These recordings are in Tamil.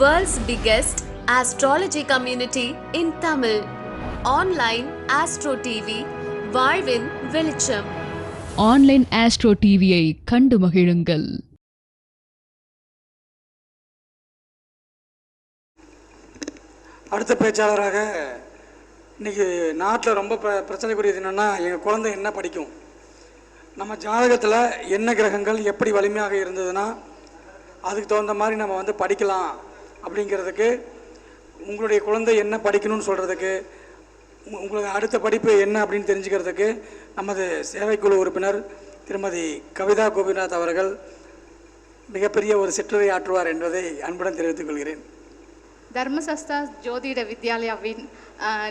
World's biggest astrology community in Tamil. Online Astro TV, வாழ்வின் வெளிச்சம். ஆன்லைன் ஆஸ்ட்ரோ டிவியை கண்டு மகிழுங்கள். அடுத்த பேச்சாளராக இன்னைக்கு நாட்டில் ரொம்ப பிர பிரச்சனைக்குரியது என்னென்னா எங்கள் குழந்தை என்ன படிக்கும்? நம்ம ஜாதகத்தில் என்ன கிரகங்கள் எப்படி வலிமையாக இருந்ததுன்னா அதுக்கு தகுந்த மாதிரி நம்ம வந்து படிக்கலாம். அப்படிங்கிறதுக்கு உங்களுடைய குழந்தை என்ன படிக்கணும்னு சொல்கிறதுக்கு உங்களுக்கு அடுத்த படிப்பு என்ன அப்படின்னு தெரிஞ்சுக்கிறதுக்கு நமது சேவைக்குழு உறுப்பினர் திருமதி கவிதா கோபிநாத் அவர்கள் மிகப்பெரிய ஒரு சிற்றுரை ஆற்றுவார் என்பதை அன்புடன் தெரிவித்துக் கொள்கிறேன். தர்மசஸ்தா ஜோதிட வித்யாலயாவின்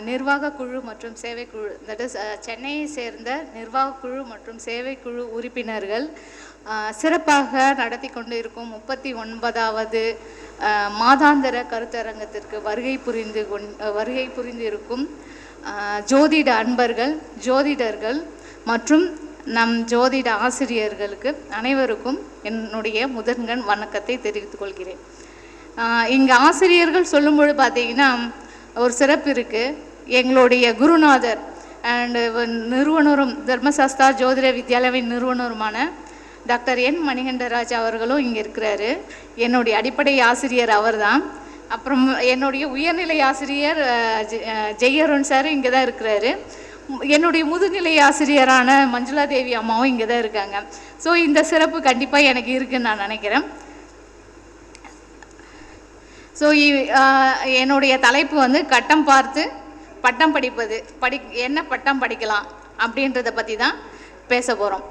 நிர்வாக குழு மற்றும் சேவைக்குழு தட் இஸ் சென்னையை சேர்ந்த நிர்வாக குழு மற்றும் சேவைக்குழு உறுப்பினர்கள் சிறப்பாக நடத்தி கொண்டு இருக்கும் முப்பத்தி ஒன்பதாவது மாதாந்திர கருத்தரங்கத்திற்கு வருகை புரிந்து கொண் வருகை புரிந்திருக்கும் இருக்கும் ஜோதிட அன்பர்கள் ஜோதிடர்கள் மற்றும் நம் ஜோதிட ஆசிரியர்களுக்கு அனைவருக்கும் என்னுடைய முதன்கண் வணக்கத்தை தெரிவித்துக் கொள்கிறேன். எங்கள் ஆசிரியர்கள் சொல்லும்பொழுது பார்த்தீங்கன்னா ஒரு சிறப்பு இருக்குது எங்களுடைய குருநாதர் அண்டு நிறுவனரும் தர்மசாஸ்தா ஜோதிட வித்யாலயாவின் நிறுவனருமான டாக்டர் என் மணிகண்டராஜ் அவர்களும் இங்கே இருக்கிறாரு. என்னுடைய அடிப்படை ஆசிரியர் அவர்தான். அப்புறம் என்னுடைய உயர்நிலை ஆசிரியர் ஜெ- ஜெய்யருண் சார் இங்கே தான் இருக்கிறாரு. என்னுடைய முதுநிலை ஆசிரியரான மஞ்சுளா தேவி அம்மாவும் இங்கே தான் இருக்காங்க. ஸோ இந்த சிறப்பு கண்டிப்பாக எனக்கு இருக்குன்னு நான் நினைக்கிறேன். ஸோ என்னுடைய தலைப்பு வந்து கட்டம் பார்த்து பட்டம் படிப்பது. படி என்ன பட்டம் படிக்கலாம் அப்படின்றத பற்றி தான் பேச போகிறோம்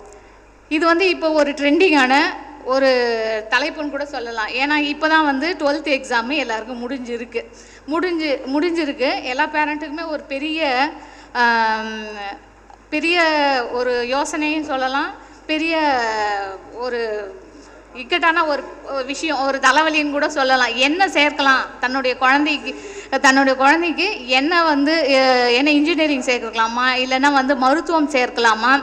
இது வந்து இப்போ ஒரு ட்ரெண்டிங்கான ஒரு தலைப்புன்னு கூட சொல்லலாம். ஏன்னா இப்போ தான் வந்து டுவெல்த் எக்ஸாமு எல்லாருக்கும் முடிஞ்சிருக்கு. முடிஞ்சு முடிஞ்சிருக்கு. எல்லா பேரண்ட்டுக்குமே ஒரு பெரிய பெரிய ஒரு யோசனையும் சொல்லலாம். பெரிய ஒரு இக்கட்டான ஒரு விஷயம் ஒரு தலைவலின்னு கூட சொல்லலாம். என்ன சேர்க்கலாம்? தன்னுடைய குழந்தைக்கு தன்னுடைய குழந்தைக்கு என்ன வந்து என்ன இன்ஜினியரிங் சேர்க்கலாமா? இல்லைன்னா வந்து மருத்துவம் சேர்க்கலாமா?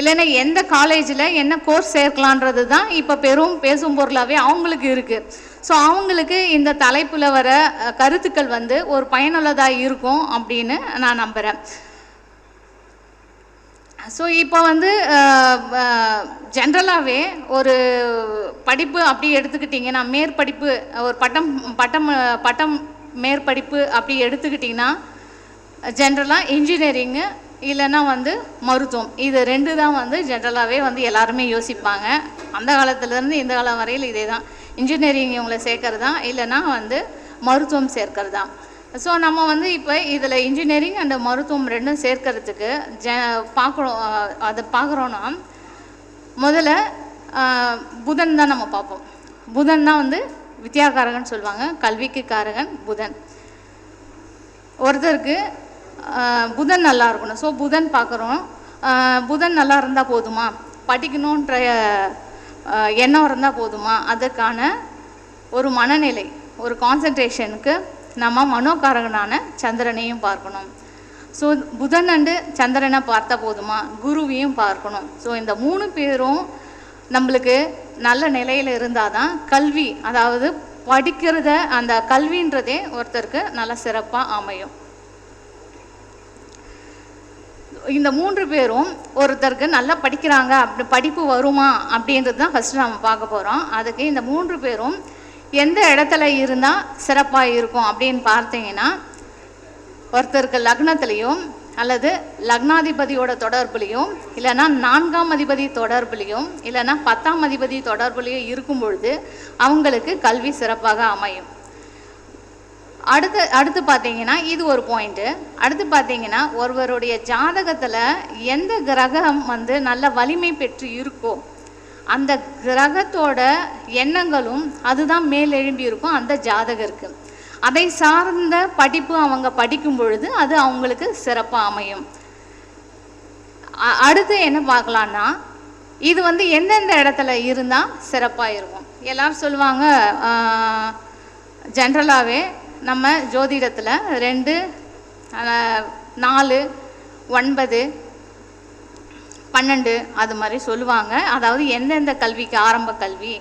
இல்லைன்னா எந்த காலேஜில் என்ன கோர்ஸ் சேர்க்கலான்றது தான் இப்போ பெரும் பேசும் பொருளாகவே அவங்களுக்கு இருக்குது ஸோ அவங்களுக்கு இந்த தலைப்பில் வர கருத்துக்கள் வந்து ஒரு பயனுள்ளதாக இருக்கும் அப்படின்னு நான் நம்புகிறேன் ஸோ இப்போ வந்து ஜென்ரலாகவே ஒரு படிப்பு அப்படி எடுத்துக்கிட்டிங்கன்னா மேற்படிப்பு ஒரு பட்டம் பட்டம் பட்டம் மேற்படிப்பு அப்படி எடுத்துக்கிட்டிங்கன்னா ஜென்ரலாக இன்ஜினியரிங்கு இல்லைன்னா வந்து மருத்துவம். இது ரெண்டு தான் வந்து ஜென்ரலாகவே வந்து எல்லாருமே யோசிப்பாங்க. அந்த காலத்துலேருந்து இந்த காலம் வரையில் இதே தான் இன்ஜினியரிங் இவங்களை சேர்க்கறது? தான் இல்லைன்னா வந்து மருத்துவம் சேர்க்கறது? தான் ஸோ நம்ம வந்து இப்போ இதில் இன்ஜினியரிங் அண்ட் மருத்துவம் ரெண்டும் சேர்க்கறதுக்கு ஜ பார்க்குறோம் அதை பார்க்குறோன்னா முதல்ல புதன் தான் நம்ம பார்ப்போம். புதன் தான் வந்து வித்யாகாரகன் சொல்லுவாங்க. கல்விக்கு காரகன் புதன். ஒருத்தருக்கு புதன் நல்லா இருக்கணும். ஸோ புதன் பார்க்குறோம். புதன் நல்லா இருந்தால் போதுமா? படிக்கணுன்ற எண்ணம் இருந்தால் போதுமா? அதுக்கான ஒரு மனநிலை ஒரு கான்சன்ட்ரேஷனுக்கு நம்ம மனோகாரகனான சந்திரனையும் பார்க்கணும். ஸோ புதன் அண்டு சந்திரனை பார்த்தா போதுமா குருவையும் பார்க்கணும். ஸோ இந்த மூணு பேரும் நம்மளுக்கு நல்ல நிலையில் இருந்தால் தான் கல்வி அதாவது படிக்கிறத அந்த கல்வின்றதே ஒருத்தருக்கு நல்ல சிறப்பாக அமையும். இந்த மூன்று பேரும் ஒருத்தருக்கு நல்லா படிக்கிறாங்க அப்படி படிப்பு வருமா அப்படின்றது தான் ஃபஸ்ட்டு நம்ம பார்க்க போகிறோம் அதுக்கு இந்த மூன்று பேரும் எந்த இடத்துல இருந்தால் சிறப்பாக இருக்கும் அப்படின்னு பார்த்தீங்கன்னா ஒருத்தருக்கு லக்னத்துலேயும் அல்லது லக்னாதிபதியோட தொடர்புலையும் இல்லைன்னா நான்காம் அதிபதி தொடர்புலையும் இல்லைன்னா பத்தாம் அதிபதி தொடர்புலையும் இருக்கும் பொழுது அவங்களுக்கு கல்வி சிறப்பாக அமையும். அடுத்து அடுத்து பார்த்தீங்கன்னா இது ஒரு பாயிண்ட்டு அடுத்து பார்த்தீங்கன்னா ஒருவருடைய ஜாதகத்தில் எந்த கிரகம் வந்து நல்ல வலிமை பெற்று இருக்கோ அந்த கிரகத்தோட எண்ணங்களும் அதுதான் மேலெழும்பி இருக்கும் அந்த ஜாதகருக்கு. அதை சார்ந்த படிப்பு அவங்க படிக்கும் பொழுது அது அவங்களுக்கு சிறப்பாக அமையும். அ- அடுத்து என்ன பார்க்கலான்னா இது வந்து எந்தெந்த இடத்துல இருந்தால் சிறப்பாக இருக்கும். எல்லாரும் சொல்லுவாங்க ஜென்ரலாகவே நம்ம ஜோதிடத்தில் ரெண்டு நாலு ஒன்பது பன்னெண்டு அது மாதிரி சொல்லுவாங்க. அதாவது எந்தெந்த கல்விக்கு ஆரம்ப கல்வி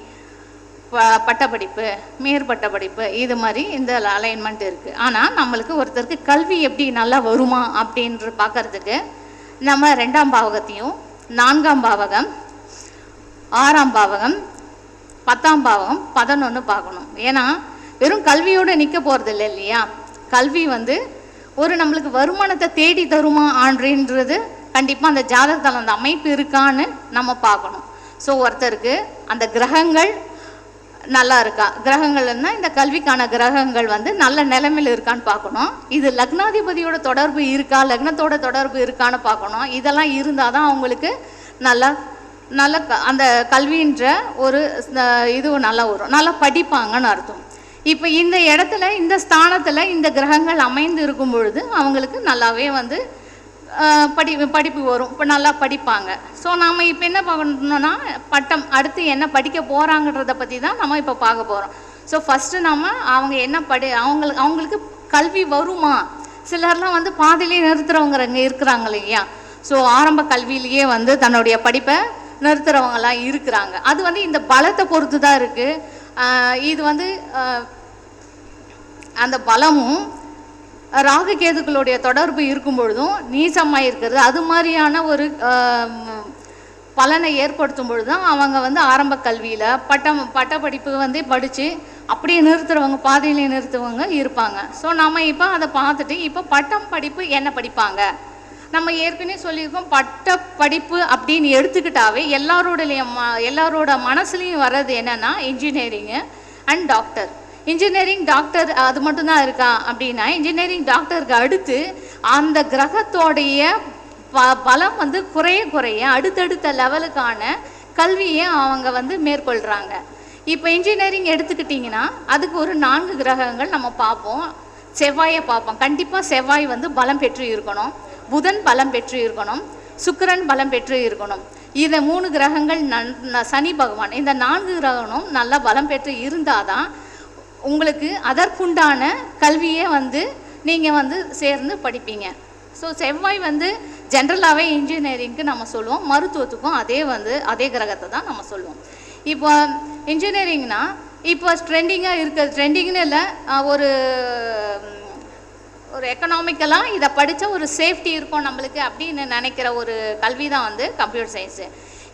ப- பட்டப்படிப்பு மேற்பட்ட படிப்பு இது மாதிரி இந்த அலைன்மெண்ட் இருக்குது ஆனால் நம்மளுக்கு ஒருத்தருக்கு கல்வி எப்படி நல்லா வருமா அப்படின்ற பார்க்கறதுக்கு நம்ம ரெண்டாம் பாவகத்தையும் நான்காம் பாவகம் ஆறாம் பாவகம் பத்தாம் பாவகம் பதினொன்று பார்க்கணும். ஏன்னா வெறும் கல்வியோடு நிற்க போகிறது இல்லை இல்லையா? கல்வி வந்து ஒரு நம்மளுக்கு வருமானத்தை தேடி தருமா அப்படின்றது கண்டிப்பாக அந்த ஜாதகத்தில் அந்த அமைப்பு இருக்கான்னு நம்ம பார்க்கணும். ஸோ ஒருத்தருக்கு அந்த கிரகங்கள் நல்லா இருக்கா? கிரகங்கள்னா இந்த கல்விக்கான கிரகங்கள் வந்து நல்ல நிலைமையில் இருக்கான்னு பார்க்கணும். இது லக்னாதிபதியோட தொடர்பு இருக்கா? லக்னத்தோட தொடர்பு இருக்கான்னு பார்க்கணும். இதெல்லாம் இருந்தால் தான் அவங்களுக்கு நல்லா நல்ல க- அந்த கல்வின்ற ஒரு இது நல்லா வரும். நல்லா படிப்பாங்கன்னு அர்த்தம். இப்போ இந்த இடத்துல இந்த ஸ்தானத்தில் இந்த கிரகங்கள் அமைந்து இருக்கும் பொழுது அவங்களுக்கு நல்லாவே வந்து படி படிப்பு வரும். இப்போ நல்லா படிப்பாங்க. ஸோ நாம் இப்போ என்ன பண்ணணும்னா பட்டம் அடுத்து என்ன படிக்க போகிறாங்கன்றத பற்றி தான் நம்ம இப்போ பார்க்க போகிறோம் ஸோ ஃபஸ்ட்டு நம்ம அவங்க என்ன படி அவங்களுக்கு அவங்களுக்கு கல்வி வருமா? சிலர்லாம் வந்து பாதிலே நிறுத்துறவங்க இருக்கிறாங்க இல்லையா? ஸோ ஆரம்ப கல்வியிலேயே வந்து தன்னுடைய படிப்பை நிறுத்துறவங்கலாம் இருக்கிறாங்க. அது வந்து இந்த பலத்தை பொறுத்து தான் இருக்குது இது வந்து அந்த பலமும் ராகு கேதுக்களுடைய தொடர்பு இருக்கும் பொழுதும் நீசமாக இருக்கிறது. அது மாதிரியான ஒரு பலனை ஏற்படுத்தும் பொழுது தான் அவங்க வந்து ஆரம்ப கல்வியில் பட்டம் பட்டப்படிப்பு வந்து படித்து அப்படியே நிறுத்துறவங்க பாதையிலே நிறுத்துவங்க இருப்பாங்க. ஸோ நம்ம இப்போ அதை பார்த்துட்டு இப்போ பட்டம் படிப்பு என்ன படிப்பாங்க? நம்ம ஏற்கனவே சொல்லியிருக்கோம் பட்ட படிப்பு அப்படின்னு எடுத்துக்கிட்டாவே எல்லாரோடைய ம எல்லாரோட மனசுலையும் வர்றது என்னன்னா engineering and doctor engineering doctor அது மட்டும்தான் இருக்கா அப்படின்னா இன்ஜினியரிங் டாக்டருக்கு அடுத்து அந்த கிரகத்தோடைய ப பலம் வந்து குறைய குறைய அடுத்தடுத்த லெவலுக்கான கல்வியை அவங்க வந்து மேற்கொள்கிறாங்க இப்போ இன்ஜினியரிங் எடுத்துக்கிட்டிங்கன்னா அதுக்கு ஒரு நான்கு கிரகங்கள் நம்ம பார்ப்போம். செவ்வாயை பார்ப்போம். கண்டிப்பாக செவ்வாய் வந்து பலம் பெற்று இருக்கணும். புதன் பலம் பெற்று இருக்கணும். சுக்கிரன் பலம் பெற்று இருக்கணும். இந்த மூணு கிரகங்கள் நன் சனி பகவான் இந்த நான்கு கிரகமும் நல்லா பலம் பெற்று இருந்தால் தான் உங்களுக்கு அதற்குண்டான கல்வியே வந்து நீங்கள் வந்து சேர்ந்து படிப்பீங்க. ஸோ செவ்வாய் வந்து ஜென்ரலாகவே இன்ஜினியரிங்க்கு நம்ம சொல்லுவோம். மருத்துவத்துக்கும் அதே வந்து அதே கிரகத்தை தான் நம்ம சொல்லுவோம். இப்போ இன்ஜினியரிங்னா இப்போ ட்ரெண்டிங்காக இருக்க. ட்ரெண்டிங்னு இல்லை ஒரு ஒரு எக்கனாமிக்கலாக இதை படித்த ஒரு சேஃப்டி இருக்கும் நம்மளுக்கு அப்படின்னு நினைக்கிற ஒரு கல்வி தான் வந்து கம்ப்யூட்டர் சயின்ஸு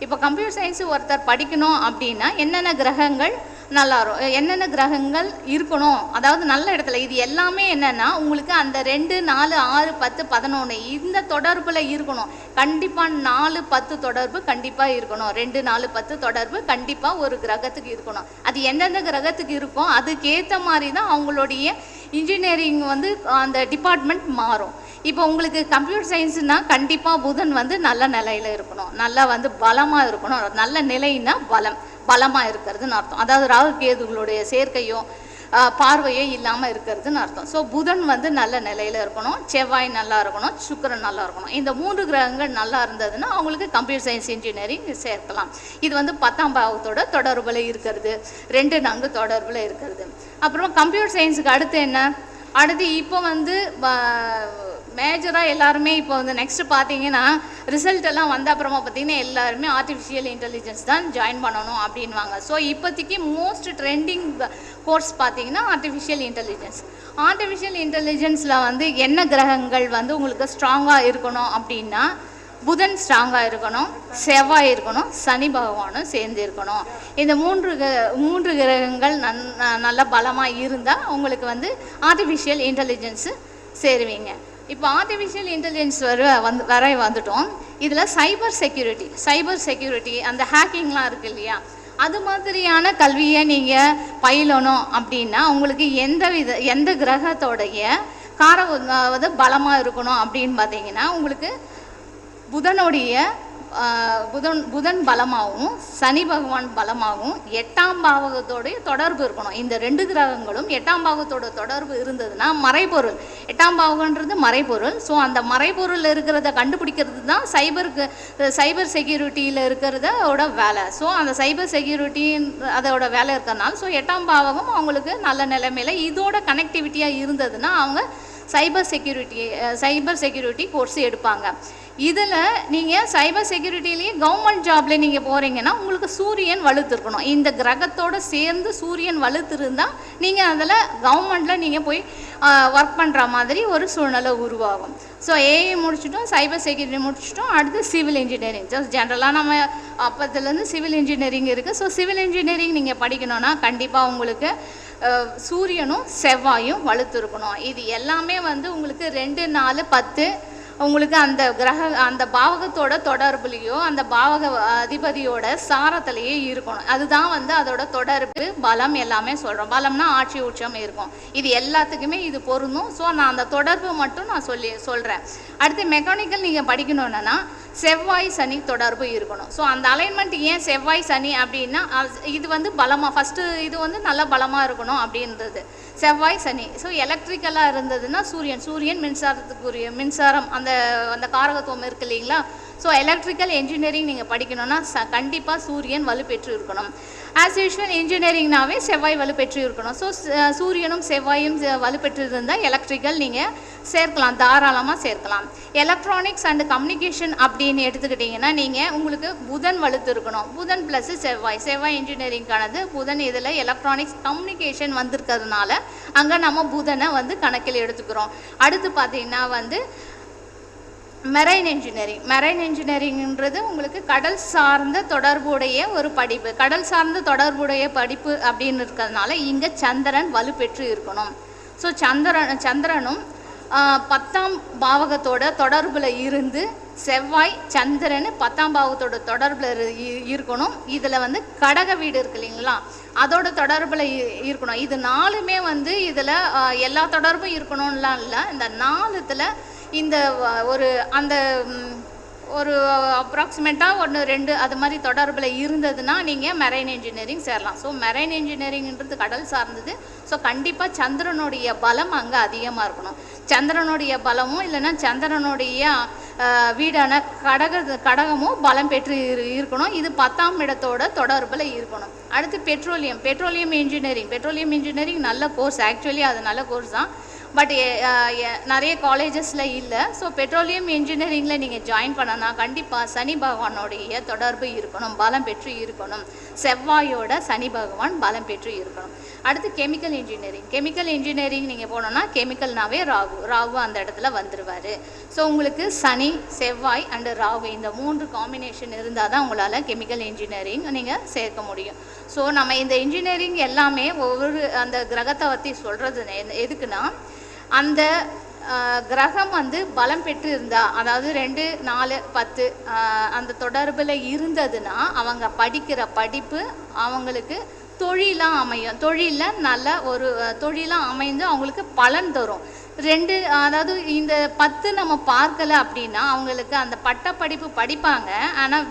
இப்போ கம்ப்யூட்டர் சயின்ஸ் ஒருத்தர் படிக்கணும் அப்படின்னா என்னென்ன கிரகங்கள் நல்லா இருக்கும் என்னென்ன கிரகங்கள் இருக்கணும்? அதாவது நல்ல இடத்துல இது எல்லாமே என்னென்னா உங்களுக்கு அந்த ரெண்டு நாலு ஆறு பத்து பதினொன்று இந்த தொடர்பில் இருக்கணும். கண்டிப்பாக நாலு பத்து தொடர்பு கண்டிப்பாக இருக்கணும். ரெண்டு நாலு பத்து தொடர்பு கண்டிப்பாக ஒரு கிரகத்துக்கு இருக்கணும். அது எந்தெந்த கிரகத்துக்கு இருக்கோ அதுக்கேற்ற மாதிரி தான் அவங்களுடைய இன்ஜினியரிங் வந்து அந்த டிபார்ட்மெண்ட் மாறும். இப்போ உங்களுக்கு கம்ப்யூட்டர் சயின்ஸ்னால் கண்டிப்பாக புதன் வந்து நல்ல நிலையில் இருக்கணும். நல்லா வந்து பலமாக இருக்கணும். நல்ல நிலைன்னா பலம். பலமாக இருக்கிறதுன்னு அர்த்தம். அதாவது ராகு கேதுகளுடைய சேர்க்கையும் பார்வையே இல்லாமல் இருக்கிறதுன்னு அர்த்தம். ஸோ புதன் வந்து நல்ல நிலையில் இருக்கணும். செவ்வாய் நல்லா இருக்கணும். சுக்கிரன் நல்லா இருக்கணும். இந்த மூன்று கிரகங்கள் நல்லா இருந்ததுன்னா அவங்களுக்கு கம்ப்யூட்டர் சயின்ஸ் இன்ஜினியரிங் சேர்க்கலாம். இது வந்து பத்தாம் பாவத்தோட தொடர்பில் இருக்கிறது. ரெண்டு நான்கு தொடர்பில் இருக்கிறது. அப்புறம் கம்ப்யூட்டர் சயின்ஸுக்கு அடுத்து என்ன? அடுத்து இப்போ வந்து மேஜராக எல்லாருமே இப்போ வந்து நெக்ஸ்ட் பார்த்தீங்கன்னா ரிசல்ட் எல்லாம் வந்த அப்புறமா பார்த்தீங்கன்னா எல்லாருமே ஆர்டிஃபிஷியல் இன்டெலிஜென்ஸ் தான் ஜாயின் பண்ணணும் அப்படின்வாங்க ஸோ இப்போதைக்கு மோஸ்ட் ட்ரெண்டிங் கோர்ஸ் பார்த்தீங்கன்னா ஆர்டிஃபிஷியல் இன்டெலிஜென்ஸ் ஆர்டிஃபிஷியல் இன்டெலிஜென்ஸில் வந்து என்ன கிரகங்கள் வந்து உங்களுக்கு ஸ்ட்ராங்காக இருக்கணும் அப்படின்னா புதன் ஸ்ட்ராங்காக இருக்கணும் செவ்வாய் இருக்கணும் சனி பகவானும் சேர்ந்து இருக்கணும். இந்த மூன்று கிர- மூன்று கிரகங்கள் நன் நல்ல பலமாக இருந்தால் உங்களுக்கு வந்து ஆர்டிஃபிஷியல் இன்டெலிஜென்ஸு சேருவீங்க. இப்போ ஆர்டிஃபிஷியல் இன்டெலிஜென்ஸ் வர வந்து வர வந்துட்டோம். இதில் சைபர் செக்யூரிட்டி சைபர் செக்யூரிட்டி அந்த ஹேக்கிங்லாம் இருக்குது இல்லையா? அது மாதிரியான கல்வியை நீங்கள் பயிலணும் அப்படின்னா உங்களுக்கு எந்த வித எந்த கிரகத்தோடைய கார வந்து பலமாக இருக்கணும் அப்படின்னு பார்த்தீங்கன்னா உங்களுக்கு புதனுடைய புதன் புதன் பலமாகவும் சனி பகவான் பலமாகவும் எட்டாம் பாவகத்தோடைய தொடர்பு இருக்கணும். இந்த ரெண்டு கிரகங்களும் எட்டாம் பாவத்தோட தொடர்பு இருந்ததுன்னா மறைபொருள். எட்டாம் பாவகன்றது மறைபொருள். ஸோ அந்த மறைபொருள் இருக்கிறத கண்டுபிடிக்கிறது தான் சைபருக்கு சைபர் செக்யூரிட்டியில் இருக்கிறதோட வேலை. ஸோ அந்த சைபர் செக்யூரிட்டி அதோட வேலை இருக்கிறதுனால ஸோ எட்டாம் பாவகம் அவங்களுக்கு நல்ல நிலைமையில இதோட கனெக்டிவிட்டியாக இருந்ததுன்னா அவங்க cyber security cyber security course எடுப்பாங்க. இதில் நீங்கள் சைபர் செக்யூரிட்டிலேயே கவர்மெண்ட் ஜாப்ல நீங்கள் போகிறீங்கன்னா உங்களுக்கு சூரியன் வலுத்திருக்கணும். இந்த கிரகத்தோட சேர்ந்து சூரியன் வலுத்திருந்தால் நீங்கள் அதில் கவர்மெண்ட்டில் நீங்கள் போய் ஒர்க் பண்ணுற மாதிரி ஒரு சூழ்நிலை உருவாகும். ஸோ ஏஐ முடிச்சிட்டோம் சைபர் செக்யூரிட்டி முடிச்சிட்டோம் அடுத்து சிவில் இன்ஜினியரிங் ஜஸ்ட் ஜென்ரலாக நம்ம அப்பத்துலேருந்து சிவில் இன்ஜினியரிங் இருக்குது ஸோ சிவில் இன்ஜினியரிங் நீங்கள் படிக்கணும்னா கண்டிப்பாக உங்களுக்கு சூரியனும் செவ்வாயும் வலுத்திருக்கணும். இது எல்லாமே வந்து உங்களுக்கு ரெண்டு நாலு பத்து உங்களுக்கு அந்த கிரக அந்த பாவகத்தோட தொடர்புலேயோ அந்த பாவக அதிபதியோட சாரத்திலேயே இருக்கணும். அதுதான் வந்து அதோட தொடர்பு பலம் எல்லாமே சொல்கிறோம் பலம்னா ஆட்சி உச்சம் இருக்கும் இது எல்லாத்துக்குமே இது பொருந்தும். ஸோ நான் அந்த தொடர்பு மட்டும் நான் சொல்லி சொல்கிறேன் அடுத்து மெக்கானிக்கல் நீங்கள் படிக்கணும்னா செவ்வாய் சனி தொடர்பு இருக்கணும். ஸோ அந்த அலைன்மெண்ட் ஏன் செவ்வாய் சனி அப்படின்னா இது வந்து பலமாக ஃபஸ்ட்டு இது வந்து நல்ல பலமாக இருக்கணும் அப்படின்றது. செவ்வாய் சனி. ஸோ எலக்ட்ரிக்கலாக இருந்ததுன்னா சூரியன். சூரியன் மின்சாரத்துக்குரிய மின்சாரம் அந்த அந்த காரகத்துவம் இருக்கு இல்லைங்களா? ஸோ எலக்ட்ரிக்கல் இன்ஜினியரிங் நீங்கள் படிக்கணும்னா ச கண்டிப்பாக சூரியன் வலுப்பெற்று இருக்கணும். ஆஸ் யூஷுவல் இன்ஜினியரிங்னாவே செவ்வாய் வலுப்பெற்று இருக்கணும். ஸோ சூரியனும் செவ்வாயும் வலுப்பெற்று இருந்தால் எலக்ட்ரிக்கல் நீங்கள் சேர்க்கலாம் தாராளமாக சேர்க்கலாம். எலக்ட்ரானிக்ஸ் அண்ட் கம்யூனிகேஷன் அப்படின்னு எடுத்துக்கிட்டிங்கன்னா நீங்கள் உங்களுக்கு புதன் வலுத்து இருக்கணும் புதன் ப்ளஸ் செவ்வாய். செவ்வாய் இன்ஜினியரிங்கானது புதன் இதில் எலக்ட்ரானிக்ஸ் கம்யூனிகேஷன் வந்திருக்கிறதுனால அங்கே நம்ம புதனை வந்து கணக்கில் எடுத்துக்கிறோம். அடுத்து பார்த்தீங்கன்னா வந்து மெரைன் இன்ஜினியரிங் மெரைன் இன்ஜினியரிங்ன்றது உங்களுக்கு கடல் சார்ந்த தொடர்புடைய ஒரு படிப்பு. கடல் சார்ந்த தொடர்புடைய படிப்பு அப்படின்னு இருக்கிறதுனால இங்கே சந்திரன் வலுப்பெற்று இருக்கணும். ஸோ சந்திரன் சந்திரனும் பத்தாம் பாவகத்தோட தொடர்பில் இருந்து செவ்வாய் சந்திரன் பத்தாம் பாவத்தோட தொடர்பில் இருக்கணும். இதில் வந்து கடக வீடு இருக்கு இல்லைங்களா? அதோட தொடர்பில் இருக்கணும். இது நாலுமே வந்து இதில் எல்லா தொடர்பும் இருக்கணும்லாம் இல்லை. இந்த நாலுத்தில் இந்த ஒரு அந்த ஒரு அப்ராக்சிமேட்டாக ஒன்று ரெண்டு அது மாதிரி தொடர்பில் இருந்ததுன்னா நீங்கள் மெரைன் இன்ஜினியரிங் சேரலாம். ஸோ மெரைன் இன்ஜினியரிங்ன்றது கடல் சார்ந்தது. ஸோ கண்டிப்பாக சந்திரனுடைய பலம் அங்கே அதிகமாக இருக்கணும். சந்திரனுடைய பலமும் இல்லைன்னா சந்திரனுடைய வீடான கடக கடகமும் பலம் பெற்று இரு- இருக்கணும். இது பத்தாம் இடத்தோட தொடர்பில் இருக்கணும். அடுத்து petroleum petroleum engineering petroleum engineering நல்ல கோர்ஸ் ஆக்சுவலி அது நல்ல கோர்ஸ் தான். பட் eh, eh, eh, நிறைய காலேஜஸில் இல்லை. ஸோ பெட்ரோலியம் இன்ஜினியரிங்கில் நீங்கள் ஜாயின் பண்ணனா கண்டிப்பாக சனி பகவானோடைய தொடர்பு இருக்கணும் பலம் பெற்று இருக்கணும். செவ்வாயோட சனி பகவான் பலம் பெற்று இருக்கணும். அடுத்து கெமிக்கல் இன்ஜினியரிங் கெமிக்கல் இன்ஜினியரிங் நீங்கள் போனோன்னா கெமிக்கல்னாவே ராகு. ராகு அந்த இடத்துல வந்துடுவார் ஸோ உங்களுக்கு சனி செவ்வாய் அண்டு ராகு இந்த மூன்று காம்பினேஷன் இருந்தால் தான் உங்களால் கெமிக்கல் இன்ஜினியரிங் நீங்கள் சேர்க்க முடியும். ஸோ நம்ம இந்த இன்ஜினியரிங் எல்லாமே ஒவ்வொரு அந்த கிரகத்தை பற்றி சொல்கிறது எதுக்குன்னா அந்த கிரகம் வந்து பலம் பெற்று இருந்தா அதாவது ரெண்டு நாலு பத்து அந்த தொடர்பில் இருந்ததுன்னா அவங்க படிக்கிற படிப்பு அவங்களுக்கு தொழிலாக அமையும். தொழிலில் நல்ல ஒரு தொழிலாக அமைந்து அவங்களுக்கு பலன் தரும். ரெண்டு அதாவது இந்த பத்து நம்ம பார்க்கல அப்படின்னா அவங்களுக்கு அந்த பட்டப்படிப்பு படிப்பாங்க. ஆனால்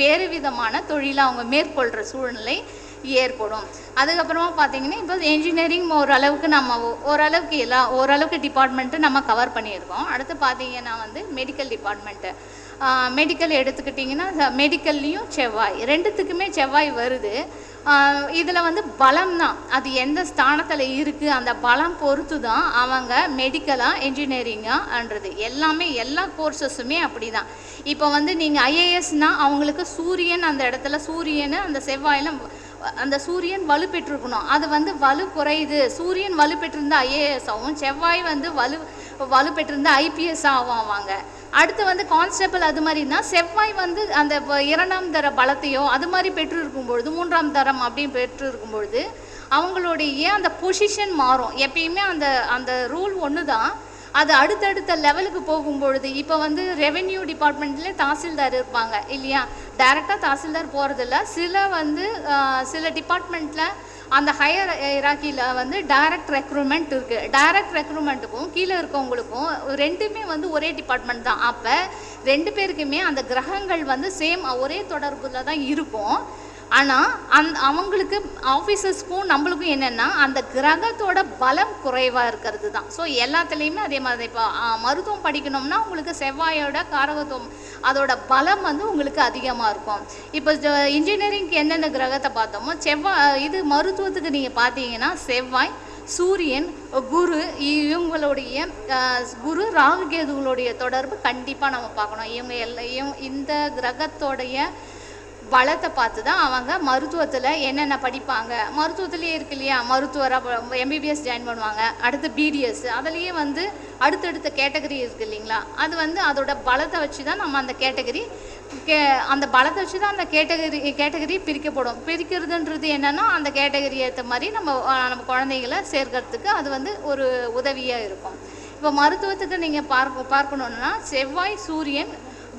வேறு விதமான தொழிலை அவங்க மேற்கொள்கிற சூழ்நிலை ஏற்படும். அதுக்கப்புறமா பார்த்தீங்கன்னா இப்போ இன்ஜினியரிங் ஓரளவுக்கு நம்ம ஓரளவுக்கு எல்லா ஓரளவுக்கு டிபார்ட்மெண்ட்டு நம்ம கவர் பண்ணியிருக்கோம். அடுத்து பார்த்தீங்கன்னா வந்து மெடிக்கல் டிபார்ட்மெண்ட்டு மெடிக்கல் எடுத்துக்கிட்டிங்கன்னா மெடிக்கல்லையும் செவ்வாய். ரெண்டுத்துக்குமே செவ்வாய் வருது. இதில் வந்து பலம் தான். அது எந்த ஸ்தானத்தில் இருக்குது அந்த பலம் பொறுத்து தான் அவங்க மெடிக்கலாக என்ஜினியரிங்காகன்றது எல்லாமே எல்லா கோர்சஸுமே அப்படி தான் இப்போ வந்து நீங்கள் ஐஏஎஸ்னால் அவங்களுக்கு சூரியன் அந்த இடத்துல சூரியன் அந்த செவ்வாயில் அந்த சூரியன் வலு பெற்றிருக்கணும். அது வந்து வலு குறையுது. சூரியன் வலு பெற்றிருந்தா ஐஏஎஸ் ஆகும் செவ்வாய் வந்து வலு வலு பெற்றிருந்தா ஐபிஎஸ் ஆவாங்க. அடுத்து வந்து கான்ஸ்டபிள் அது மாதிரினா செவ்வாய் வந்து அந்த வ- இரண்டாம் தர பலத்தையோ அது மாதிரி பெற்று இருக்கும் பொழுது மூன்றாம் தரம் அப்படின்னு பெற்று இருக்கும் பொழுது அவங்களுடைய அந்த பொசிஷன் மாறும். எப்பயுமே அந்த அந்த ரூல் ஒன்று தான் அது அடுத்தடுத்த லெவலுக்கு போகும்பொழுது இப்போ வந்து ரெவென்யூ டிபார்ட்மெண்ட்லேயே தாசில்தார் இருப்பாங்க இல்லையா? டைரெக்டாக தாசில்தார் போகிறதில்ல சில வந்து சில டிபார்ட்மெண்ட்டில் அந்த ஹையர் இராக்கியில் வந்து டைரக்ட் ரெக்ரூட்மெண்ட் இருக்குது டைரக்ட் ரெக்ரூட்மெண்ட்டுக்கும் கீழே இருக்கவங்களுக்கும் ரெண்டுமே வந்து ஒரே டிபார்ட்மெண்ட் தான். அப்போ ரெண்டு பேருக்குமே அந்த கிரகங்கள் வந்து சேம் ஒரே தொடர்பில் தான் இருக்கும். ஆனால் அந் அவங்களுக்கு ஆஃபீஸர்ஸ்க்கும் நம்மளுக்கும் என்னென்னா அந்த கிரகத்தோட பலம் குறைவாக இருக்கிறது தான் ஸோ எல்லாத்துலேயுமே அதே மாதிரி இப்போ மருத்துவம் படிக்கணும்னா உங்களுக்கு செவ்வாயோட காரகத்துவம் அதோட பலம் வந்து உங்களுக்கு அதிகமாக இருக்கும். இப்போ இன்ஜினியரிங்க்கு எந்தெந்த கிரகத்தை பார்த்தோமோ செவ்வாய் இது மருத்துவத்துக்கு நீங்கள் பார்த்தீங்கன்னா செவ்வாய் சூரியன் குரு இவங்களுடைய குரு ராகுகேதுகளுடைய தொடர்பு கண்டிப்பாக நம்ம பார்க்கணும். இவங்க எல்லாம் இந்த கிரகத்தோடைய பலத்தை பார்த்து தான் அவங்க மருத்துவத்தில் என்னென்ன படிப்பாங்க. மருத்துவத்துலேயே இருக்கு இல்லையா? மருத்துவராக எம்பிபிஎஸ் ஜாயின் பண்ணுவாங்க. அடுத்து பிடிஎஸ் அதுலேயே வந்து அடுத்தடுத்த கேட்டகரி இருக்குது இல்லைங்களா? அது வந்து அதோட பலத்தை வச்சு தான் நம்ம அந்த கேட்டகரி கே அந்த பலத்தை வச்சு தான் அந்த கேட்டகரி கேட்டகரி பிரிக்கப்படும். பிரிக்கிறதுன்றது என்னென்னா அந்த கேட்டகரி ஏற்ற மாதிரி நம்ம நம்ம குழந்தைகளை சேர்க்கறதுக்கு அது வந்து ஒரு உதவியாக இருக்கும். இப்போ மருத்துவத்துக்கு நீங்கள் பார்க்க பார்க்கணுன்னா செவ்வாய் சூரியன்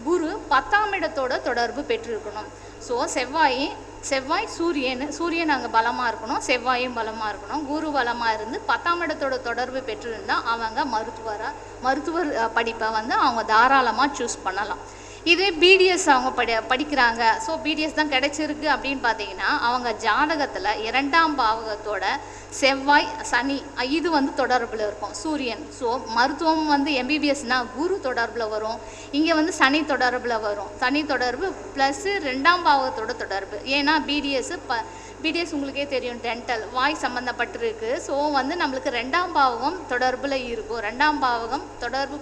குரு பத்தாம் இடத்தோட தொடர்பு பெற்றிருக்கணும். ஸோ செவ்வாய் செவ்வாய் சூரியன் சூரியன் அங்கே பலமாக இருக்கணும் செவ்வாயும் பலமாக இருக்கணும். குரு பலமாக இருந்து பத்தாம் இடத்தோட தொடர்பு பெற்றிருந்தால் அவங்க மருத்துவராக மருத்துவர் படிப்பை வந்து அவங்க தாராளமாக சூஸ் பண்ணலாம். இதே பிடிஎஸ் அவங்க படி படிக்கிறாங்க. ஸோ பிடிஎஸ் தான் கிடைச்சிருக்கு அப்படின்னு பார்த்தீங்கன்னா அவங்க ஜாதகத்தில் இரண்டாம் பாவகத்தோட செவ்வாய் சனி இது வந்து தொடர்பில் இருக்கும். சூரியன். ஸோ மருத்துவம் வந்து எம்பிபிஎஸ்னால் குரு தொடர்பில் வரும். இங்கே வந்து சனி தொடர்பில் வரும். சனி தொடர்பு ப்ளஸ்ஸு ரெண்டாம் பாவகத்தோட தொடர்பு. ஏன்னா பிடிஎஸ் ப பிடிஎஸ் உங்களுக்கே தெரியும் டென்டல் வாய் சம்மந்தப்பட்டிருக்கு ஸோ வந்து நம்மளுக்கு ரெண்டாம் பாவகம் தொடர்பில் இருக்கும். ரெண்டாம் பாவகம் தொடர்பு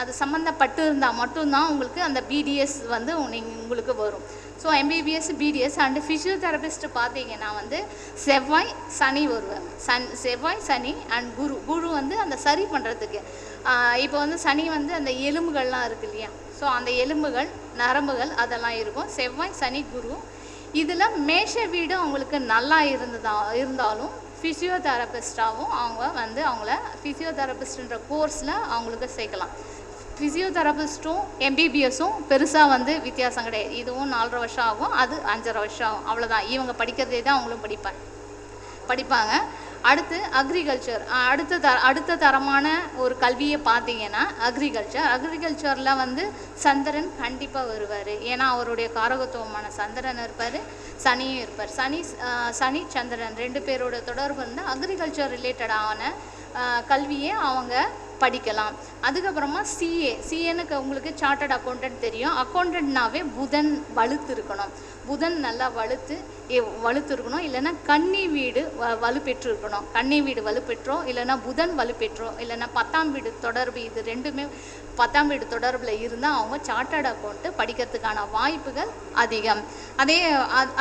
அது சம்மந்தப்பட்டு இருந்தால் மட்டும்தான் உங்களுக்கு அந்த பிடிஎஸ் வந்து நீங்கள் உங்களுக்கு வரும். So MBBS BDS and physiotherapist பார்த்தீங்கன்னா வந்து செவ்வாய் சனி வருவாங்க சன் செவ்வாய் சனி அண்ட் குரு. குரு வந்து அந்த சரி பண்ணுறதுக்கு இப்போ வந்து சனி வந்து அந்த எலும்புகள்லாம் இருக்கு இல்லையா? ஸோ அந்த எலும்புகள் நரம்புகள் அதெல்லாம் இருக்கும். செவ்வாய் சனி குரு. இதில் மேஷ வீடு அவங்களுக்கு நல்லா இருந்ததா இருந்தாலும் ஃபிசியோதெரபிஸ்டாகவும் அவங்க வந்து அவங்கள ஃபிசியோதெரபிஸ்ட்ன்ற கோர்ஸில் அவங்களுக்கு சேர்க்கலாம். ஃபிசியோதெரபிஸ்ட்டும் எம்பிபிஎஸும் பெருசாக வந்து வித்தியாசம் கிடையாது. இதுவும் நாலரை வருஷம் ஆகும் அது அஞ்சரை வருஷம் ஆகும். அவ்வளோதான் இவங்க படிக்கிறதே தான் அவங்களும் படிப்பாங்க படிப்பாங்க. அடுத்து அக்ரிகல்ச்சர் அடுத்த த அடுத்த தரமான ஒரு கல்வியை பார்த்தீங்கன்னா அக்ரிகல்ச்சர் அக்ரிகல்ச்சரில் வந்து சந்திரன் கண்டிப்பாக வருவார். ஏன்னா அவருடைய காரகத்துவமான சந்திரன் இருப்பார் சனியும் இருப்பார். சனி சனி சந்திரன் ரெண்டு பேரோட தொடர்பு வந்து அக்ரிகல்ச்சர் ரிலேட்டடான கல்வியை அவங்க படிக்கலாம். அதுக்கப்புறமா சிஏ சிஏனுக்கு உங்களுக்கு சார்ட்டர்ட் அக்கௌண்டன்ட் தெரியும். அக்கௌண்டன்ட்னாவே புதன் வலுத்து இருக்கணும் புதன் நல்லா வலுத்து வலுத்து இருக்கணும் இல்லைன்னா கன்னி வீடு வ வலுப்பெற்று இருக்கணும் கன்னி வீடு வலுப்பெற்றோ இல்லைன்னா புதன் வலுப்பெற்றோ இல்லைன்னா பத்தாம் வீடு தொடர்பு இது ரெண்டுமே பத்தாம் வீடு தொடர்பில் இருந்தால் அவங்க சார்ட்டர்ட் அக்கௌண்ட்டு படிக்கிறதுக்கான வாய்ப்புகள் அதிகம். அதே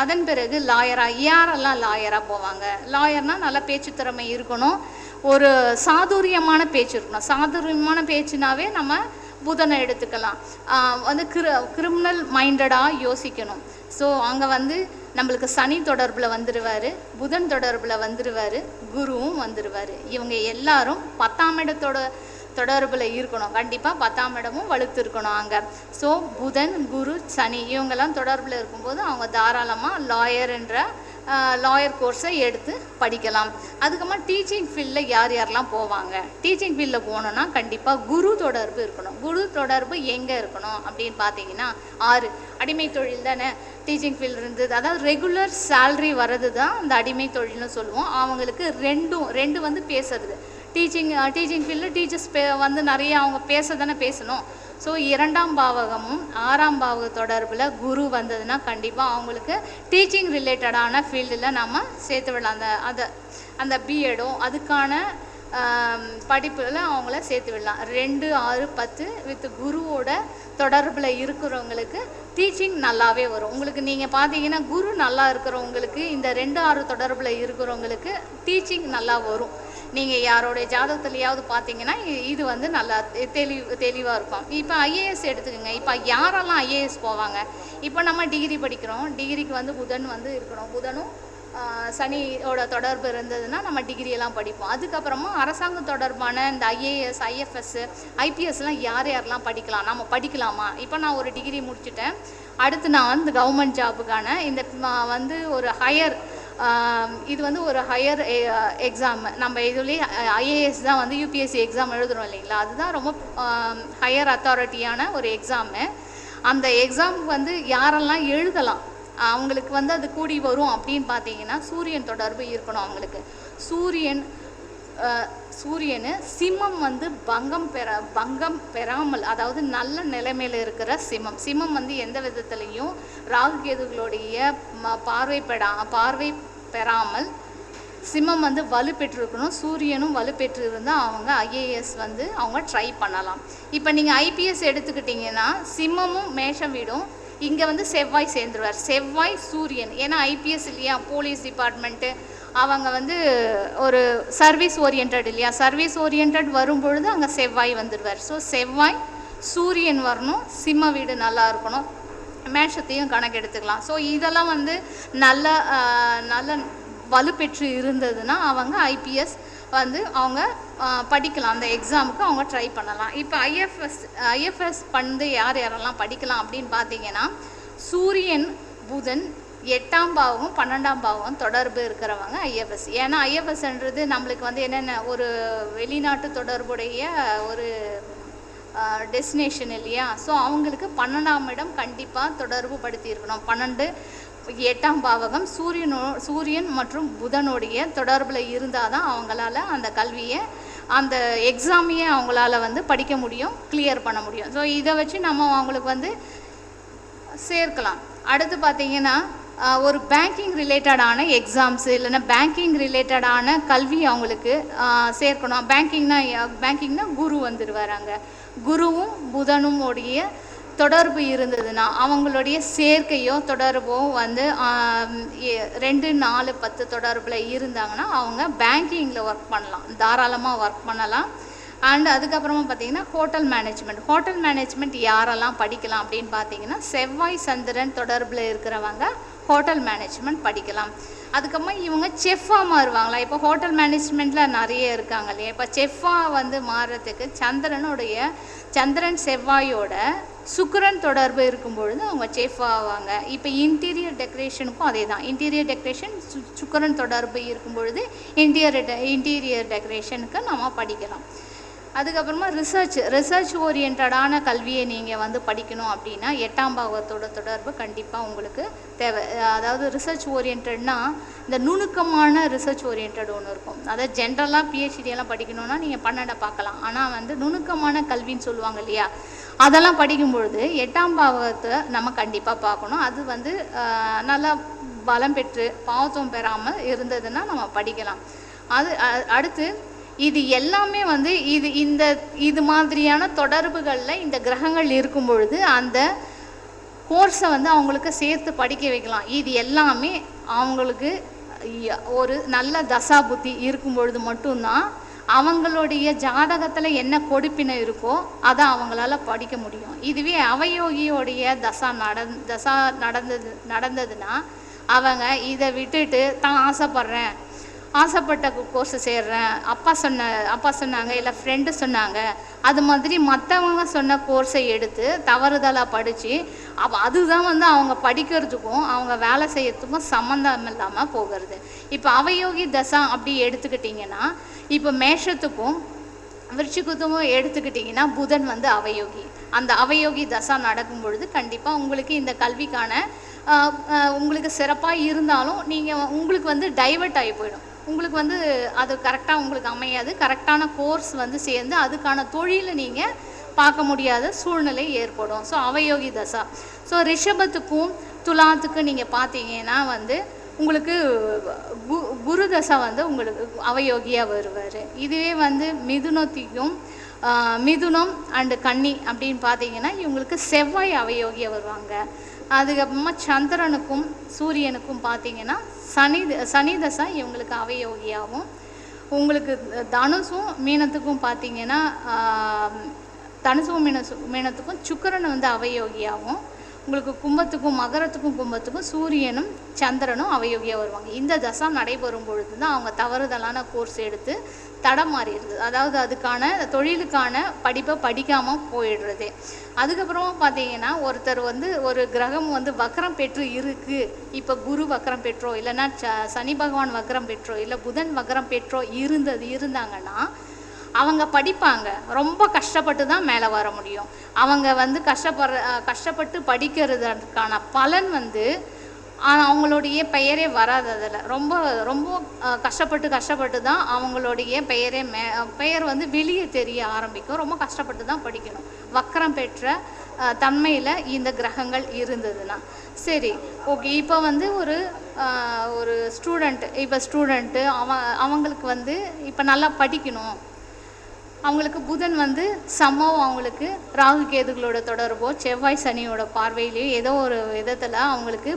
அதன் பிறகு லாயராக யாரெல்லாம் லாயராக போவாங்க. லாயர்னால் நல்லா பேச்சு திறமை இருக்கணும். ஒரு சாதுரியமான பேச்சு இருக்கணும். சாதுரியமான பேச்சுனாவே நம்ம புதனை எடுத்துக்கலாம். வந்து கிரு கிரிமினல் மைண்டடாக யோசிக்கணும். ஸோ அங்கே வந்து நம்மளுக்கு சனி தொடர்பில் வந்துடுவார் புதன் தொடர்பில் வந்துடுவார் குருவும் வந்துடுவார் இவங்க எல்லாரும் பத்தாம் இடத்தோட தொடர்பில் இருக்கணும். கண்டிப்பாக பத்தாம் இடமும் வலுத்து இருக்கணும் அங்கே. ஸோ புதன் குரு சனி இவங்கெல்லாம் தொடர்பில் இருக்கும்போது அவங்க தாராளமாக லாயர்ன்ற லாயர் கோர்ஸை எடுத்து படிக்கலாம். அதுக்கப்புறமா டீச்சிங் ஃபீல்டில் யார் யாரெல்லாம் போவாங்க? டீச்சிங் ஃபீல்டில் போகணுன்னா கண்டிப்பாக குரு தொடர்பு இருக்கணும். குரு தொடர்பு எங்கே இருக்கணும் அப்படின்னு பார்த்தீங்கன்னா ஆறு. அடிமை தொழில் தானே? டீச்சிங் ஃபீல்டு இருந்தது. அதாவது ரெகுலர் சேல்ரி வர்றது தான் அந்த அடிமை தொழில்னு சொல்லுவோம். அவங்களுக்கு ரெண்டும் ரெண்டு வந்து பேசுறது. டீச்சிங் டீச்சிங் ஃபீல்டில் டீச்சர்ஸ் பே வந்து நிறைய அவங்க பேச தானே பேசணும். ஸோ இரண்டாம் பாவகமும் ஆறாம் பாவக தொடர்பில் குரு வந்ததுன்னா கண்டிப்பாக அவங்களுக்கு டீச்சிங் ரிலேட்டடான ஃபீல்டில் நம்ம சேர்த்து விடலாம். அந்த அதை அந்த பிஎடும் அதுக்கான படிப்பில் அவங்கள சேர்த்து விடலாம். ரெண்டு ஆறு பத்து வித் குருவோட தொடர்பில் இருக்கிறவங்களுக்கு டீச்சிங் நல்லாவே வரும். உங்களுக்கு நீங்கள் பார்த்தீங்கன்னா குரு நல்லா இருக்கிறவங்களுக்கு இந்த ரெண்டு ஆறு தொடர்பில் இருக்கிறவங்களுக்கு டீச்சிங் நல்லா வரும். நீங்கள் யாரோடைய ஜாதகத்துலையாவது பார்த்தீங்கன்னா இது வந்து நல்லா தெ- தெளிவு தெளிவாக இருக்கும். இப்போ ஐஏஎஸ் எடுத்துக்கோங்க. இப்போ யாரெல்லாம் ஐஏஎஸ் போவாங்க? இப்போ நம்ம டிகிரி படிக்கிறோம். டிகிரிக்கு வந்து புதன் வந்து இருக்கணும். புதனும் சனியோட தொடர்பு இருந்ததுன்னா நம்ம டிகிரி எல்லாம் படிப்போம். அதுக்கப்புறமா அரசாங்க தொடர்பான இந்த ஐஏஎஸ் ஐஎஃப்எஸ் ஐபிஎஸ்லாம் யார் யாரெல்லாம் படிக்கலாம்? நம்ம படிக்கலாமா? இப்போ நான் ஒரு டிகிரி முடிச்சுட்டேன். அடுத்து நான் வந்து கவர்மெண்ட் ஜாபுக்கான இந்த வந்து ஒரு ஹையர் இது வந்து ஒரு ஹையர் எக்ஸாம் eh, நம்ம இதுலேயே ஐஏஎஸ் eh, தான் வந்து யூபிஎஸ்சி எக்ஸாம் எழுதுறோம் இல்லைங்களா? அதுதான் ரொம்ப ஹையர் அத்தாரிட்டியான ஒரு எக்ஸாமு அந்த எக்ஸாமுக்கு வந்து யாரெல்லாம் எழுதலாம்? அவங்களுக்கு வந்து அது கூடி வரும் அப்படின்னு பார்த்தீங்கன்னா சூரியன் தொடர்பு இருக்கணும் அவங்களுக்கு. சூரியன் சூரியனு சிம்மம் வந்து பங்கம் பெற பங்கம் பெறாமல் அதாவது நல்ல நிலைமையில் இருக்கிற சிம்மம். சிம்மம் வந்து எந்த விதத்துலேயும் ராகு கேதுகளுடைய பார்வை பார்வை பெறாமல் சிம்மம் வந்து வலுப்பெற்றிருக்கணும் சூரியனும் வலுப்பெற்று இருந்தால் அவங்க ஐஏஎஸ் வந்து அவங்க ட்ரை பண்ணலாம். இப்போ நீங்கள் ஐபிஎஸ் எடுத்துக்கிட்டிங்கன்னா சிம்மமும் மேஷம் வீடும். இங்கே வந்து செவ்வாய் சேர்ந்துருவார். செவ்வாய் சூரியன். ஏன்னா ஐபிஎஸ் இல்லையா? போலீஸ் டிபார்ட்மெண்ட்டு அவங்க வந்து ஒரு சர்வீஸ் ஓரியன்ட் இல்லையா? சர்வீஸ் ஓரியன்ட் வரும்பொழுது அங்கே செவ்வாய் வந்துடுவார் ஸோ செவ்வாய் சூரியன் வரணும் சிம்ம வீடு நல்லா இருக்கணும். மேஷத்தையும் கணக்கெடுத்துக்கலாம். ஸோ இதெல்லாம் வந்து நல்ல நல்ல வலுப்பெற்று இருந்ததுன்னா அவங்க ஐபிஎஸ் வந்து அவங்க படிக்கலாம். அந்த எக்ஸாமுக்கு அவங்க ட்ரை பண்ணலாம். இப்போ ஐஎஃப்எஸ் ஐஎஃப்எஸ் பண்ணு யார் யாரெல்லாம் படிக்கலாம் அப்படின்னு பார்த்தீங்கன்னா சூரியன் புதன் எட்டாம் பாவமும் பன்னெண்டாம் பாவமும் தொடர்பு இருக்கிறவங்க ஐஎஃப்எஸ். ஏன்னா ஐஎஃப்எஸ்ன்றது நம்மளுக்கு வந்து என்னென்ன ஒரு வெளிநாட்டு தொடர்புடைய ஒரு டெஸ்டினேஷன் இல்லையா? ஸோ அவங்களுக்கு பன்னெண்டாம் இடம் கண்டிப்பாக தொடர்பு படுத்தியிருக்கணும் பன்னெண்டு எட்டாம் பாவகம் சூரியனோ சூரியன் மற்றும் புதனுடைய தொடர்பில் இருந்தால் தான் அவங்களால அந்த கல்வியை அந்த எக்ஸாமையே அவங்களால வந்து படிக்க முடியும் கிளியர் பண்ண முடியும். ஸோ இதை வச்சு நம்ம அவங்களுக்கு வந்து சேர்க்கலாம். அடுத்து பார்த்தீங்கன்னா ஒரு பேங்கிங் ரிலேட்டடான எக்ஸாம்ஸு இல்லைன்னா பேங்கிங் ரிலேட்டடான கல்வி அவங்களுக்கு சேர்க்கணும். பேங்கிங்னா பேங்கிங்னா குரு வந்துடுவார் அங்கே. குருவும் புதனும் உடைய தொடர்பு இருந்ததுன்னா அவங்களுடைய சேர்க்கையோ தொடர்போ வந்து ரெண்டு நாலு பத்து தொடர்பில் இருந்தாங்கன்னா அவங்க பேங்கிங்கில் ஒர்க் பண்ணலாம். தாராளமாக ஒர்க் பண்ணலாம். அண்ட் அதுக்கப்புறமா பார்த்தீங்கன்னா ஹோட்டல் மேனேஜ்மெண்ட் ஹோட்டல் மேனேஜ்மெண்ட் யாரெல்லாம் படிக்கலாம் அப்படின்னு பார்த்தீங்கன்னா செவ்வாய் சந்திரன் தொடர்பில் இருக்கிறவங்க ஹோட்டல் மேனேஜ்மெண்ட் படிக்கலாம். அதுக்கப்புறமா இவங்க செஃப்பாக மாறுவாங்களா? இப்போ ஹோட்டல் மேனேஜ்மெண்ட்டில் நிறைய இருக்காங்க இல்லையா? இப்போ செஃப்பாக வந்து மாறுறதுக்கு சந்திரனுடைய சந்திரன் செவ்வாயோட சுக்கரன் தொடர்பு இருக்கும் பொழுது அவங்க செஃப் ஆவாங்க. இப்போ இன்டீரியர் டெக்கரேஷனுக்கும் அதே தான் இன்டீரியர் டெக்கரேஷன் சு சுக்கிரன் தொடர்பு இருக்கும் பொழுது இன்டீரியர் இன்டீரியர் டெக்கரேஷனுக்கு நம்ம படிக்கலாம். அதுக்கப்புறமா ரிசர்ச் ரிசர்ச் ஓரியன்டான கல்வியை நீங்கள் வந்து படிக்கணும் அப்படின்னா எட்டாம் பாகத்தோட தொடர்பு கண்டிப்பாக உங்களுக்கு தேவை. அதாவது ரிசர்ச் ஓரியன்டா இந்த நுணுக்கமான ரிசர்ச் ஓரியன்ட் ஒன்று இருக்கும். அதாவது ஜென்ரலாக பிஹெச்டியெல்லாம் படிக்கணும்னா நீங்கள் பன்னெண்டை பார்க்கலாம். ஆனால் வந்து நுணுக்கமான கல்வின்னு சொல்லுவாங்க இல்லையா? அதெல்லாம் படிக்கும்பொழுது எட்டாம் பாவத்தை நம்ம கண்டிப்பாக பார்க்கணும். அது வந்து நல்லா பலம் பெற்று பாவத்துவம் பெறாமல் இருந்ததுன்னா நம்ம படிக்கலாம். அது அடுத்து இது எல்லாமே வந்து இது இந்த இது மாதிரியான தொடர்புகளில் இந்த கிரகங்கள் இருக்கும் பொழுது அந்த கோர்ஸை வந்து அவங்களுக்கு சேர்த்து படிக்க வைக்கலாம். இது எல்லாமே அவங்களுக்கு ஒரு நல்ல தசா புத்தி இருக்கும் பொழுது மட்டும்தான் அவங்களுடைய ஜாதகத்தில் என்ன கொடுப்பினை இருக்கோ அதை அவங்களால படிக்க முடியும். இதுவே அவயோகியோடைய தசா நடந் தசா நடந்தது நடந்ததுன்னா அவங்க இதை விட்டுட்டு தான் ஆசைப்பட்றேன் ஆசைப்பட்ட கோர்ஸை சேர்றேன். அப்பா சொன்ன அப்பா சொன்னாங்க இல்லை ஃப்ரெண்டு சொன்னாங்க. அது மாதிரி மற்றவங்க சொன்ன கோர்ஸை எடுத்து தவறுதலாக படித்து அப்போ அதுதான் வந்து அவங்க படிக்கிறதுக்கும் அவங்க வேலை செய்யறதுக்கும் சம்மந்தம் இல்லாமல் போகிறது. இப்போ அவயோகி தசா அப்படி எடுத்துக்கிட்டிங்கன்னா இப்போ மேஷத்துக்கும் விருச்சிகத்துக்கும் எடுத்துக்கிட்டிங்கன்னா புதன் வந்து அவயோகி. அந்த அவயோகி தசா நடக்கும் பொழுது கண்டிப்பாக உங்களுக்கு இந்த கல்விக்கான உங்களுக்கு சிறப்பாக இருந்தாலும் நீங்கள் உங்களுக்கு வந்து டைவர்ட் ஆகி போயிடும். உங்களுக்கு வந்து அது கரெக்டாக உங்களுக்கு அமையாது. கரெக்டான கோர்ஸ் வந்து சேர்ந்து அதுக்கான தொழிலை நீங்கள் பார்க்க முடியாத சூழ்நிலை ஏற்படும். ஸோ அவயோகி தசா. ஸோ ரிஷபத்துக்கும் துலாத்துக்கும் நீங்கள் பார்த்தீங்கன்னா வந்து உங்களுக்கு கு குரு தசை வந்து உங்களுக்கு அவயோகியாக வருவார். இதுவே வந்து மிதுனத்தையும் மிதுனம் அண்டு கன்னி அப்படின்னு பார்த்தீங்கன்னா இவங்களுக்கு செவ்வாய் அவயோகியாக வருவாங்க. அதுக்கப்புறமா சந்திரனுக்கும் சூரியனுக்கும் பார்த்தீங்கன்னா சனி த- சனி தசை இவங்களுக்கு அவயோகியாகவும் உங்களுக்கு தனுசும் மீனத்துக்கும் பார்த்தீங்கன்னா தனுசும் மீனசு மீனத்துக்கும் சுக்கிரன் வந்து அவயோகியாகவும் உங்களுக்கு கும்பத்துக்கும் மகரத்துக்கும் கும்பத்துக்கும் சூரியனும் சந்திரனும் அவயோகியாக வருவாங்க. இந்த தசா நடைபெறும் பொழுது தான் அவங்க தவறுதலான கோர்ஸ் எடுத்து தடமாறிடுது அதாவது அதுக்கான தொழிலுக்கான படிப்பை படிக்காமல் போயிடுறது. அதுக்கப்புறமா பார்த்தீங்கன்னா ஒருத்தர் வந்து ஒரு கிரகம் வந்து வக்கரம் பெற்று இருக்குது இப்போ குரு வக்கரம் பெற்றோ இல்லைன்னா ச சனி பகவான் வக்கரம் பெற்றோ இல்லை புதன் வக்கரம் பெற்றோ இருந்தது இருந்தாங்கன்னா அவங்க படிப்பாங்க. ரொம்ப கஷ்டப்பட்டு தான் மேலே வர முடியும். அவங்க வந்து கஷ்டப்படுற கஷ்டப்பட்டு படிக்கிறதுக்கான பலன் வந்து அவங்களுடைய பெயரே வராது அதில் ரொம்ப ரொம்ப கஷ்டப்பட்டு கஷ்டப்பட்டு தான் அவங்களுடைய பெயரே மே பெயர் வந்து வெளியே தெரிய ஆரம்பிக்கும். ரொம்ப கஷ்டப்பட்டு தான் படிக்கணும். வக்கரம் பெற்ற தன்மையில் இந்த கிரகங்கள் இருந்ததுன்னா. சரி ஓகே. இப்போ வந்து ஒரு ஒரு ஸ்டூடெண்ட் இப்போ ஸ்டூடெண்ட்டு அவன் அவங்களுக்கு வந்து இப்போ நல்லா படிக்கணும். அவங்களுக்கு புதன் வந்து சமம் அவங்களுக்கு ராகு கேதுகளோட தொடர்போ செவ்வாய் சனியோட பார்வையிலேயோ ஏதோ ஒரு விதத்தில் அவங்களுக்கு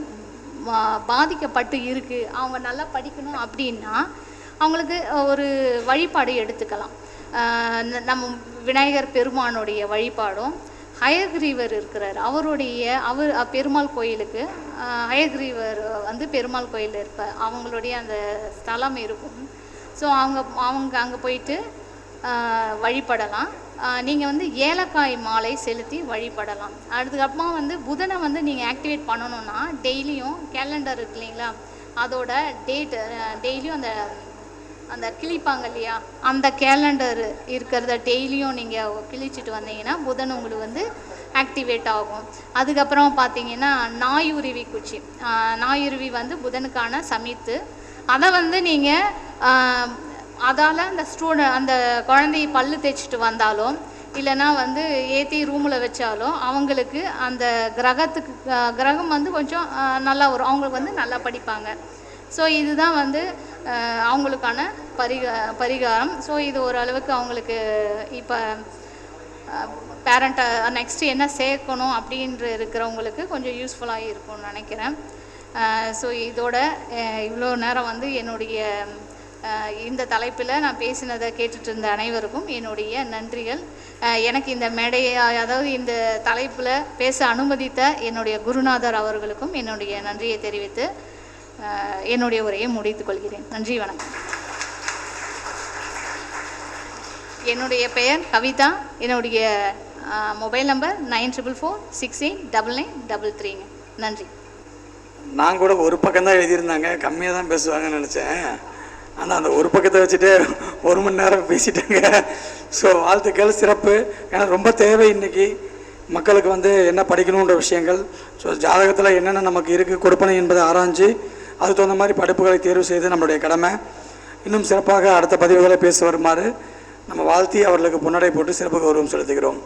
பாதிக்கப்பட்டு இருக்குது அவங்க நல்லா படிக்கணும் அப்படின்னா அவங்களுக்கு ஒரு வழிபாடு எடுத்துக்கலாம். நம்ம விநாயகர் பெருமானுடைய வழிபாடும் ஹயக்ரீவர் இருக்கிறார். அவருடைய அவர் பெருமாள் கோயிலுக்கு ஹயக்ரீவர் வந்து பெருமாள் கோயில் இருப்பார். அவங்களுடைய அந்த ஸ்தலம் இருக்கும். ஸோ அவங்க அவங்க அங்கே போயிட்டு வழிபடலாம். நீங்கள் வந்து ஏலக்காய் மாலை செலுத்தி வழிபடலாம். அதுக்கப்புறமா வந்து புதனை வந்து நீங்கள் ஆக்டிவேட் பண்ணணும்னா டெய்லியும் கேலண்டர் இருக்கு இல்லைங்களா? அதோட டேட்டு டெய்லியும் அந்த அந்த கிழிப்பாங்க இல்லையா? அந்த கேலண்டர் இருக்கிறத டெய்லியும் நீங்கள் கிழிச்சிட்டு வந்தீங்கன்னா புதன் உங்களுக்கு வந்து ஆக்டிவேட் ஆகும். அதுக்கப்புறம் பார்த்தீங்கன்னா நாயுருவி குச்சி. நாயுருவி வந்து புதனுக்கான சமித்து. அதை வந்து நீங்கள் அதால் அந்த ஸ்டூடெண்ட் அந்த குழந்தையை பல்லு தேய்ச்சிட்டு வந்தாலும் இல்லைன்னா வந்து ஏற்றி ரூமில் வச்சாலும் அவங்களுக்கு அந்த கிரகத்துக்கு கிரகம் வந்து கொஞ்சம் நல்லா வரும். அவங்களுக்கு வந்து நல்லா படிப்பாங்க. ஸோ இதுதான் வந்து அவங்களுக்கான பரிகா பரிகாரம். ஸோ இது ஓரளவுக்கு அவங்களுக்கு இப்போ பேரண்ட்டை நெக்ஸ்ட்டு என்ன சேர்க்கணும் அப்படின்ற இருக்கிறவங்களுக்கு கொஞ்சம் யூஸ்ஃபுல்லாக இருக்கும்னு நினைக்கிறேன். ஸோ இதோட இவ்வளோ நேரம் வந்து என்னுடைய இந்த தலைப்பில் நான் பேசினதை கேட்டுட்டு இருந்த அனைவருக்கும் என்னுடைய நன்றிகள். எனக்கு இந்த மேடையை அதாவது இந்த தலைப்பில் பேச அனுமதித்த என்னுடைய குருநாதர் அவர்களுக்கும் என்னுடைய நன்றியை தெரிவித்து என்னுடைய உரையை முடித்துக் கொள்கிறேன். நன்றி வணக்கம். என்னுடைய பெயர் கவிதா. என்னுடைய mobile number nine triple four six eight double nine double த்ரீங்க. நன்றி. நான் கூட ஒரு பக்கம் தான் எழுதியிருந்தாங்க. கம்மியாக தான் பேசுவாங்கன்னு நினச்சேன். ஆனால் அந்த ஒரு பக்கத்தை வச்சுட்டு ஒரு மணி நேரம் பேசிட்டாங்க. ஸோ வாழ்த்துக்கள் சிறப்பு. ஏன்னா ரொம்ப தேவை இன்னைக்கு. மக்களுக்கு வந்து என்ன படிக்கணுன்ற விஷயங்கள். ஸோ ஜாதகத்தில் என்னென்ன நமக்கு இருக்குது கொடுப்பனை என்பதை ஆராய்ஞ்சு அதுக்கு தகுந்த மாதிரி படிப்புகளை தேர்வு செய்து நம்மளுடைய கடமை. இன்னும் சிறப்பாக அடுத்த பதிவுகளை பேச வருமாறு நம்ம வாழ்த்தி அவர்களுக்கு புன்னடை போட்டு சிறப்பு கௌரவம் செலுத்துகிறோம்.